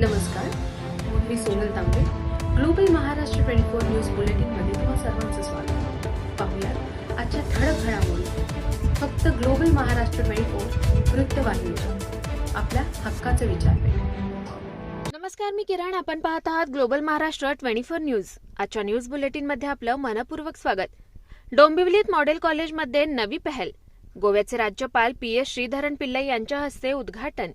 नमस्कार मी Sonal Tambe. Global Maharashtra twenty four news बुलेटिनमध्ये तुम्हा सर्वांचं स्वागत. पाहूयात आजच्या ठळक घडामोडी. फक्त ग्लोबल महाराष्ट्र ट्वेंटी फोर वृत्तवाहिनीच्या. आपल्या हक्काचं विचार नमस्कार मी किरण. आपण पाहत आहात global Maharashtra twenty four news. आजच्या न्यूज बुलेटिनमध्ये आपलं मनपूर्वक स्वागत. डोंबिवलीत मॉडेल कॉलेजमध्ये नवी पहल. गोव्याचे राज्यपाल पी एस श्रीधरन पिल्लाई यांच्या हस्ते उद्घाटन.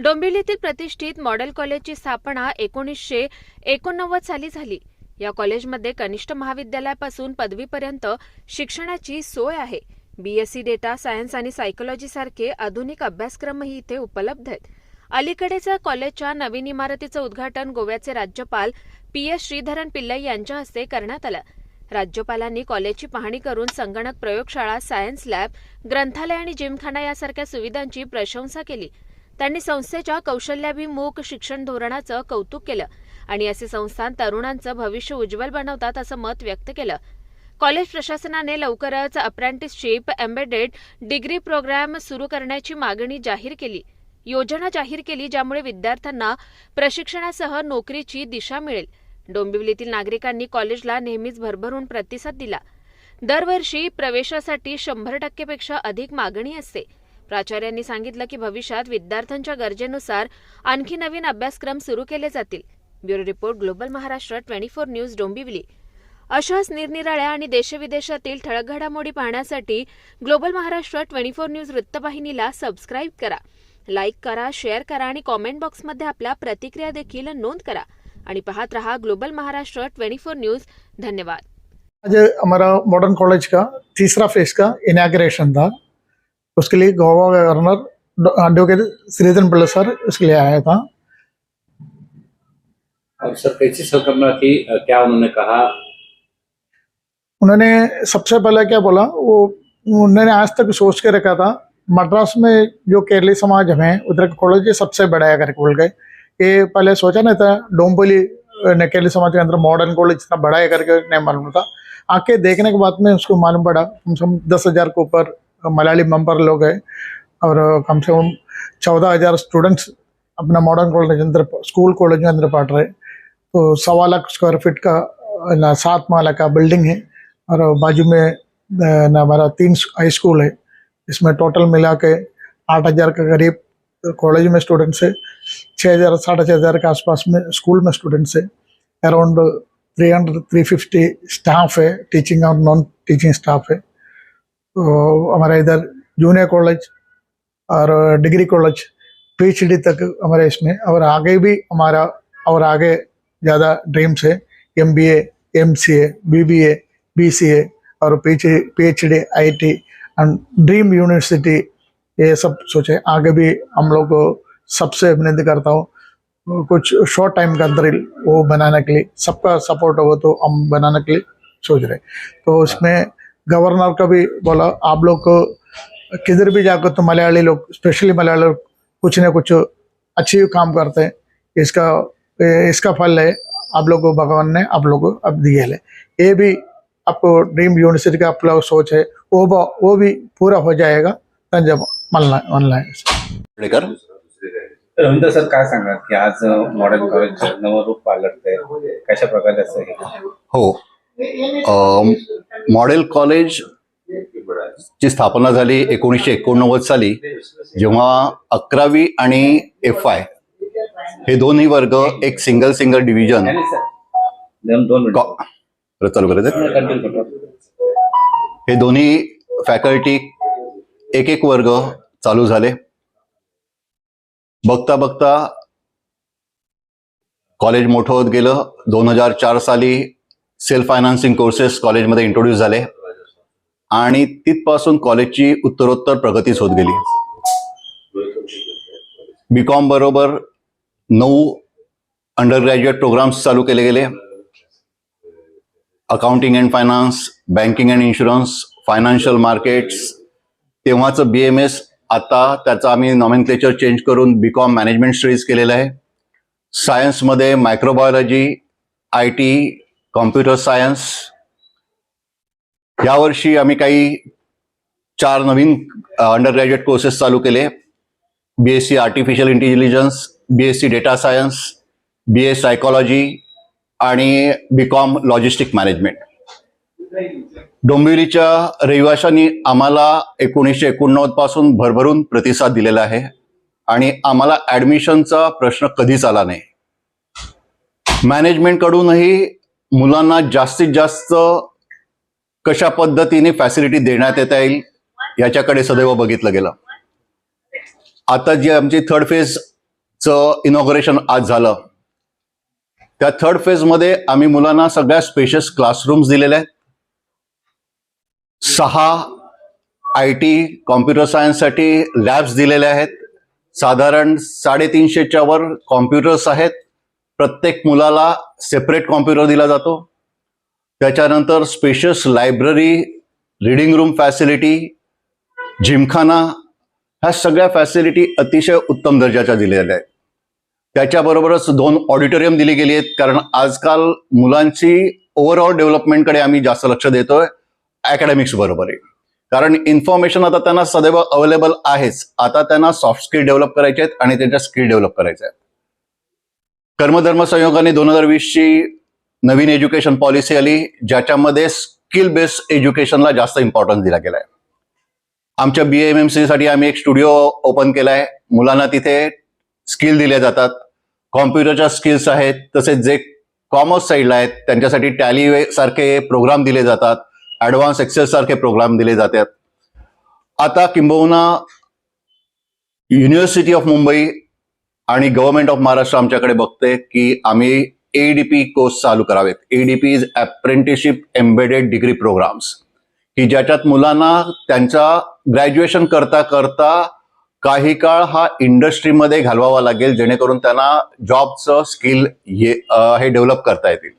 डोंबिवलीतील प्रतिष्ठित मॉडेल कॉलेजची स्थापना एकोणीसशे एकोणनव्वद साली झाली. या कॉलेजमध्ये कनिष्ठ महाविद्यालयापासून पदवीपर्यंत शिक्षणाची सोय आहे. बीएससी डेटा सायन्स आणि सायकोलॉजी सारखे आधुनिक अभ्यासक्रमही इथे उपलब्ध आहेत. अलीकडेच कॉलेजच्या नवीन इमारतीचं उद्घाटन गोव्याचे राज्यपाल पी एस श्रीधरन पिल्लई यांच्या हस्ते करण्यात आलं. राज्यपालांनी कॉलेजची पाहणी करून संगणक प्रयोगशाळा सायन्स लॅब ग्रंथालय आणि जिमखाना यासारख्या सुविधांची प्रशंसा केली. त्यांनी संस्थेच्या कौशल्याभिमुख शिक्षण धोरणाचं कौतुक केलं आणि असे संस्थान तरुणांचं भविष्य उज्ज्वल बनवतात असं मत व्यक्त केलं. कॉलेज प्रशासनाने लवकरच अप्रेंटिसशिप एम्बेडेड डिग्री प्रोग्राम सुरू करण्याची मागणी जाहीर केली. योजना जाहीर केली ज्यामुळे विद्यार्थ्यांना प्रशिक्षणासह नोकरीची दिशा मिळेल. डोंबिवलीतील नागरिकांनी कॉलेजला नेहमीच भरभरून प्रतिसाद दिला. दरवर्षी प्रवेशासाठी शंभर टक्केपेक्षा अधिक मागणी असते. प्राचार्यांनी सांगितलं की भविष्यात विद्यार्थ्यांच्या गरजेनुसार आणखी नवीन अभ्यासक्रम सुरू केले जातील. Bureau report global Maharashtra twenty four news Dombivli. अशाच निरनिराळ्या आणि देशविदेशातील ठळक घडामोडी पाहण्यासाठी global Maharashtra twenty four news वृत्तवाहिनीला सबस्क्राईब करा. लाईक करा शेअर करा आणि कॉमेंट बॉक्समध्ये आपल्या प्रतिक्रिया देखील नोंद करा. आणि पाहत रहा global Maharashtra twenty four news. धन्यवाद. आज हमारा मॉडर्न कॉलेज का तीसरा फेज का इनाग्रेशन था। उसके लिए गोवा गवर्नर एडवोकेट श्रीधर पिल्ला सर उसके लिए आया था। और सर कैसी संकल्पना थी? क्या उन्होंने कहा? उन्होंने सबसे पहले क्या बोला वो उन्होंने आज तक सोच के रखा था मद्रास में जो केरली समाज है उधर का कॉलेज ये सबसे बड़ा है करके बोल गए। ये पहले सोचा नहीं था डोंबोली अ, ने केरली समाज के अंदर मॉडर्न कॉलेज इतना बड़ा है करके नहीं मालूम था आके देखने के बाद में उसको मालूम पड़ा कम से कम दस हज़ार के ऊपर मलयाली मेंबर लोग हैं और कम से कम चौदह हजार स्टूडेंट्स अपना मॉडर्न कॉलेज के अंदर स्कूल कॉलेज के अंदर पढ़ रहे तो सवा लाख स्क्वायर फीट का अ, ना सात माला का बिल्डिंग है और बाजू में अ, ना हमारा तीन हाई स्कूल है इसमें टोटल मिला के आठ हजार के करीब कॉलेज में स्टूडेंट्स है छः हजार साढ़े छः हजार के आसपास में स्कूल में स्टूडेंट्स है around three hundred three fifty staff है टीचिंग और नॉन टीचिंग स्टाफ है तो हमारा इधर जूनियर कॉलेज और डिग्री कॉलेज पीएचडी तक हमारे इसमें और आगे भी हमारा और आगे ज़्यादा ड्रीम्स है M B M C A B B A B C A और P H D I T and dream university ये सब सोचे आगे भी हम लोग को सबसे विनती करता हूँ कुछ शॉर्ट टाइम के अंदर ही वो बनाने के लिए सबका सपोर्ट हो तो हम बनाने के लिए सोच रहे तो उसमें गवर्नर का भी बोला आप लोग को किधर भी जाकर तो मलयाली लोग स्पेशली मलयाली लोग कुछ ना कुछ अच्छी काम करते हैं। इसका इसका फल है आप लोग को भगवान ने आप लोग को अब दिए है। ये भी आपको ड्रीम यूनिवर्सिटी का आप लोग सोच है वो वो भी पूरा हो जाएगा जब मनला मनला है। रवींद्र सर काय सांगा की आज मॉडर्न कॉलेज नवं रूप पालटतंय कशा प्रकारे असं हो? अम, मॉडेल कॉलेज ची स्थापना झाली एकोणीसशे एकोणनव्वद साली जेव्हा अकरावी आणि एफ आय हे दोन्ही वर्ग एक सिंगल सिंगल डिव्हिजन चालू करायचं? हे दोन्ही फॅकल्टी एक एक वर्ग चालू झाले. बघता बघता कॉलेज मोठं होत गेलं. दोन हजार चार साली सेल्फ फायनान्सिंग कोर्सेस कॉलेजमध्ये इंट्रोड्यूस झाले. आणि तिथपासून कॉलेजची उत्तरोत्तर प्रगतीच होत गेली. बी कॉम बरोबर नऊ अंडर ग्रॅज्युएट प्रोग्राम्स चालू केले गेले. Accounting and finance banking and insurance financial markets तेव्हाचं बी एम एस आता त्याचा आम्ही नॉमेनक्लेचर चेंज करून बी कॉम मॅनेजमेंट स्टडीज केलेलं आहे. सायन्समध्ये microbiology I T computer science यावर्षी आम्ही काही चार नवीन अंडर ग्रॅज्युएट कोर्सेस चालू केले. B S C artificial intelligence B S C data science B A psychology आणि बी कॉम लॉजिस्टिक मॅनेजमेंट डोंबिवलीच्या रहिवाशांनी आम्हाला एकोणीसशे एकोणनव्वदपासून भरभरून प्रतिसाद दिलेला आहे आणि आम्हाला ॲडमिशनचा प्रश्न कधीच आला नाही. मॅनेजमेंटकडूनही मुलांना जास्तीत जास्त कशा पद्धतीने फॅसिलिटी देण्यात येता येईल याच्याकडे सदैव बघितलं गेलं. आता जे आमची थर्ड फेजचं इनॉग्रेशन आज झालं. त्या थर्ड फेजमध्ये आम्ही मुलांना सगळ्या स्पेशस क्लासरूम्स दिलेल्या आहेत. सहा आय टी कॉम्प्युटर सायन्ससाठी लॅब्स दिलेल्या आहेत. साधारण साडेतीनशेच्या वर कॉम्प्युटर्स आहेत. प्रत्येक मुलाला सेपरेट कॉम्प्युटर दिला जातो. त्याच्यानंतर spacious library reading room facility gymkhana ह्या सगळ्या फॅसिलिटी अतिशय उत्तम दर्जाच्या दिलेल्या आहेत. त्याच्याबरोबरच दोन ऑडिटोरियम दिली गेली आहेत कारण आजकाल मुलांची ओव्हरऑल डेव्हलपमेंटकडे आम्ही जास्त लक्ष देतोय. अकॅडमिक्स बरोबर आहे कारण इन्फॉर्मेशन आता त्यांना सदैव अवेलेबल आहेच. आता त्यांना सॉफ्ट स्किल डेव्हलप करायचे आहेत आणि त्यांच्या स्किल डेव्हलप करायच्या आहेत. कर्मधर्म संयोगाने दोन हजार वीसची नवीन एज्युकेशन पॉलिसी आली ज्याच्यामध्ये स्किल बेस्ड एज्युकेशनला जास्त इम्पॉर्टन्स दिला गेलाय. आमच्या बी एम एम सी साठी आम्ही एक स्टुडिओ ओपन केला आहे मुलांना तिथे स्किल दिल्या जातात. कॉम्प्युटरच्या स्किल्स आहेत तसेच जे कॉमर्स साईडला आहेत त्यांच्यासाठी टॅली सारखे प्रोग्राम दिले जातात. ऍडव्हान्स एक्सेल सारखे प्रोग्राम दिले जातात. आता किंबहुना युनिव्हर्सिटी ऑफ मुंबई आणि गव्हर्नमेंट ऑफ महाराष्ट्र आमच्याकडे बघते की आम्ही एडीपी कोर्स चालू करावेत. ADP is apprenticeship embedded degree programs की ज्याच्यात मुलांना त्यांचा ग्रॅज्युएशन करता करता काही काळ हा इंडस्ट्रीमध्ये घालवावा लागेल जेणेकरून त्यांना जॉबचं स्किल हे डेव्हलप करता येतील.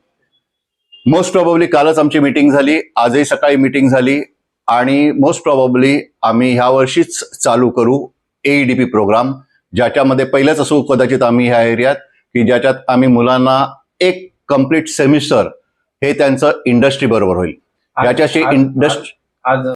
मोस्ट प्रॉबली कालच आमची मीटिंग झाली. आजही सकाळी मीटिंग झाली. आणि मोस्ट प्रॉबली आम्ही ह्या वर्षीच चालू करू एईडीपी प्रोग्राम ज्याच्यामध्ये पहिलंच असू कदाचित आम्ही ह्या एरियात की ज्याच्यात आम्ही मुलांना एक कंप्लीट सेमिस्टर हे त्यांचं इंडस्ट्री बरोबर होईल. आज- इंडस्ट्री आज